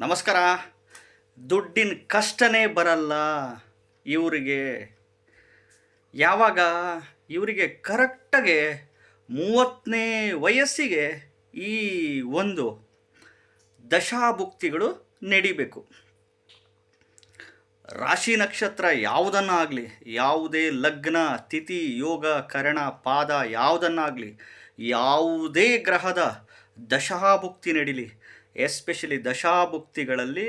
ನಮಸ್ಕಾರ. ದುಡ್ಡಿನ ಕಷ್ಟನೇ ಬರಲ್ಲ. ಇವರಿಗೆ ಯಾವಾಗ? ಇವರಿಗೆ ಕರೆಕ್ಟಾಗಿ ಮೂವತ್ತನೇ ವಯಸ್ಸಿಗೆ ಈ ಒಂದು ದಶಾಭುಕ್ತಿಗಳು ನಡಿಬೇಕು. ರಾಶಿ ನಕ್ಷತ್ರ ಯಾವುದನ್ನಾಗಲಿ, ಯಾವುದೇ ಲಗ್ನ, ತಿಥಿ, ಯೋಗ, ಕರಣ, ಪಾದ ಯಾವುದನ್ನಾಗಲಿ, ಯಾವುದೇ ಗ್ರಹದ ದಶಾಭುಕ್ತಿ ನಡೀಲಿ. ಎಸ್ಪೆಷಲಿ ದಶಾಭುಕ್ತಿಗಳಲ್ಲಿ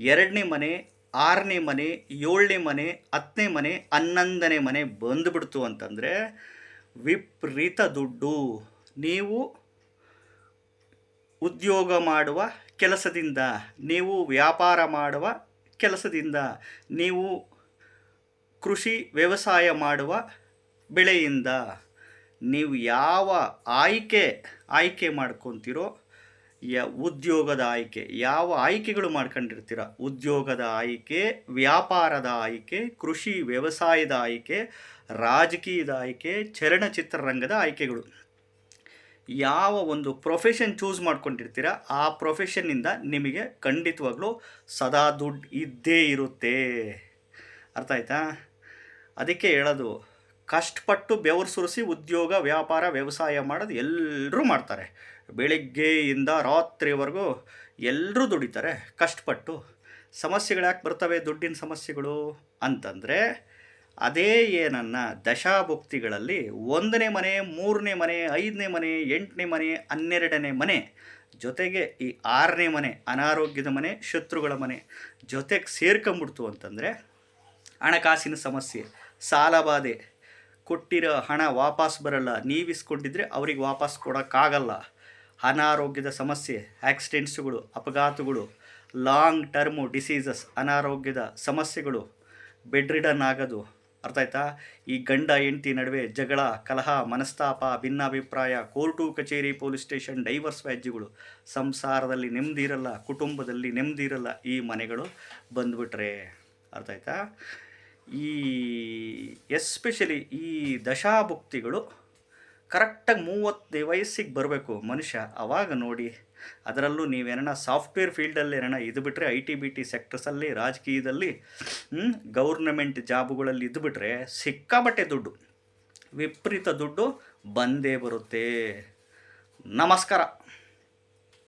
ಎರಡನೇ ಮನೆ, ಆರನೇ ಮನೆ, ಏಳನೇ ಮನೆ, ಹತ್ತನೇ ಮನೆ, ಹನ್ನೊಂದನೇ ಮನೆ ಬಂದುಬಿಡ್ತು ಅಂತಂದರೆ ವಿಪರೀತ ದುಡ್ಡು. ನೀವು ಉದ್ಯೋಗ ಮಾಡುವ ಕೆಲಸದಿಂದ, ನೀವು ವ್ಯಾಪಾರ ಮಾಡುವ ಕೆಲಸದಿಂದ, ನೀವು ಕೃಷಿ ವ್ಯವಸಾಯ ಮಾಡುವ ಬೆಳೆಯಿಂದ, ನೀವು ಯಾವ ಆಯ್ಕೆ ಆಯ್ಕೆ ಮಾಡ್ಕೊತೀರೋ ಯ ಉದ್ಯೋಗದ ಆಯ್ಕೆ. ಯಾವ ಆಯ್ಕೆಗಳು ಮಾಡ್ಕೊಂಡಿರ್ತೀರ? ಉದ್ಯೋಗದ ಆಯ್ಕೆ, ವ್ಯಾಪಾರದ ಆಯ್ಕೆ, ಕೃಷಿ, ವ್ಯವಸಾಯದ ಆಯ್ಕೆ, ರಾಜಕೀಯದ ಆಯ್ಕೆ ಚಲನಚಿತ್ರರಂಗದ ಆಯ್ಕೆಗಳು. ಯಾವ ಒಂದು ಪ್ರೊಫೆಷನ್ ಚೂಸ್ ಮಾಡ್ಕೊಂಡಿರ್ತೀರ, ಆ ಪ್ರೊಫೆಷನ್ನಿಂದ ನಿಮಗೆ ಖಂಡಿತವಾಗ್ಲೂ ಸದಾ ದುಡ್ಡು ಇದ್ದೇ ಇರುತ್ತೆ. ಅರ್ಥ ಆಯ್ತಾ? ಅದಕ್ಕೆ ಹೇಳೋದು ಕಷ್ಟಪಟ್ಟು ಬೆವರು ಸುರಿಸಿ ಉದ್ಯೋಗ, ವ್ಯಾಪಾರ, ವ್ಯವಸಾಯ ಮಾಡೋದು ಎಲ್ಲರೂ ಮಾಡ್ತಾರೆ. ಬೆಳಿಗ್ಗೆಯಿಂದ ರಾತ್ರಿವರೆಗೂ ಎಲ್ಲರೂ ದುಡಿತಾರೆ. ಕಷ್ಟಪಟ್ಟು. ಸಮಸ್ಯೆಗಳು ಯಾಕೆ ಬರ್ತವೆ? ದುಡ್ಡಿನ ಸಮಸ್ಯೆಗಳು ಅಂತಂದರೆ, ಅದೇ ಏನನ್ನ ದಶಾಭುಕ್ತಿಗಳಲ್ಲಿ ಒಂದನೇ ಮನೆ, ಮೂರನೇ ಮನೆ, ಐದನೇ ಮನೆ, ಎಂಟನೇ ಮನೆ, ಹನ್ನೆರಡನೇ ಮನೆ, ಜೊತೆಗೆ ಈ ಆರನೇ ಮನೆ, ಅನಾರೋಗ್ಯದ ಮನೆ, ಶತ್ರುಗಳ ಮನೆ ಜೊತೆಗೆ ಸೇರ್ಕೊಂಬಿಡ್ತು ಅಂತಂದರೆ, ಹಣಕಾಸಿನ ಸಮಸ್ಯೆ ಸಾಲಬಾಧೆ ಕೊಟ್ಟಿರೋ ಹಣ ವಾಪಸ್ ಬರಲ್ಲ, ನೀವಿಸ್ಕೊಂಡಿದ್ರೆ ಅವ್ರಿಗೆ ವಾಪಸ್ ಕೊಡೋಕ್ಕಾಗಲ್ಲ. ಅನಾರೋಗ್ಯದ ಸಮಸ್ಯೆ, ಆಕ್ಸಿಡೆಂಟ್ಸ್ಗಳು, ಅಪಘಾತಗಳು, ಲಾಂಗ್ ಟರ್ಮು ಡಿಸೀಸಸ್, ಅನಾರೋಗ್ಯದ ಸಮಸ್ಯೆಗಳು ಬೆಡ್ ರಿಡನ್ ಆಗೋದು ಅರ್ಥ ಆಯ್ತಾ? ಈ ಗಂಡ, ಹೆಂಡತಿ ನಡುವೆ ಜಗಳ, ಕಲಹ, ಮನಸ್ತಾಪ, ಭಿನ್ನಾಭಿಪ್ರಾಯ, ಕೋರ್ಟು, ಕಚೇರಿ, ಪೊಲೀಸ್ ಸ್ಟೇಷನ್, ಡೈವರ್ಸ್ ವ್ಯಾಜ್ಯಗಳು, ಸಂಸಾರದಲ್ಲಿ ನೆಮ್ಮದಿ ಇರಲ್ಲ, ಕುಟುಂಬದಲ್ಲಿ ನೆಮ್ಮದಿ ಇರಲ್ಲ ಈ ಮನೆಗಳು ಬಂದುಬಿಟ್ರೆ. ಅರ್ಥ ಆಯ್ತಾ? ಈ ಎಸ್ಪೆಷಲಿ ಈ ದಶಾಭುಕ್ತಿಗಳು ಕರೆಕ್ಟಾಗಿ ಮೂವತ್ತು ವಯಸ್ಸಿಗೆ ಬರಬೇಕು ಮನುಷ್ಯ. ಆವಾಗ ನೋಡಿ, ಅದರಲ್ಲೂ ನೀವೇನ ಸಾಫ್ಟ್ವೇರ್ ಫೀಲ್ಡಲ್ಲಿ ಏನೋ ಇದು ಬಿಟ್ಟರೆ ಐ ಟಿ ಬಿ ಟಿ ಸೆಕ್ಟರ್ಸಲ್ಲಿ ರಾಜಕೀಯದಲ್ಲಿ ಗೌರ್ನಮೆಂಟ್ ಜಾಬುಗಳಲ್ಲಿ ಇದು ಬಿಟ್ಟರೆ ಸಿಕ್ಕಾಬಟ್ಟೆ ದುಡ್ಡು. ವಿಪರೀತ ದುಡ್ಡು ಬಂದೇ ಬರುತ್ತೆ. ನಮಸ್ಕಾರ.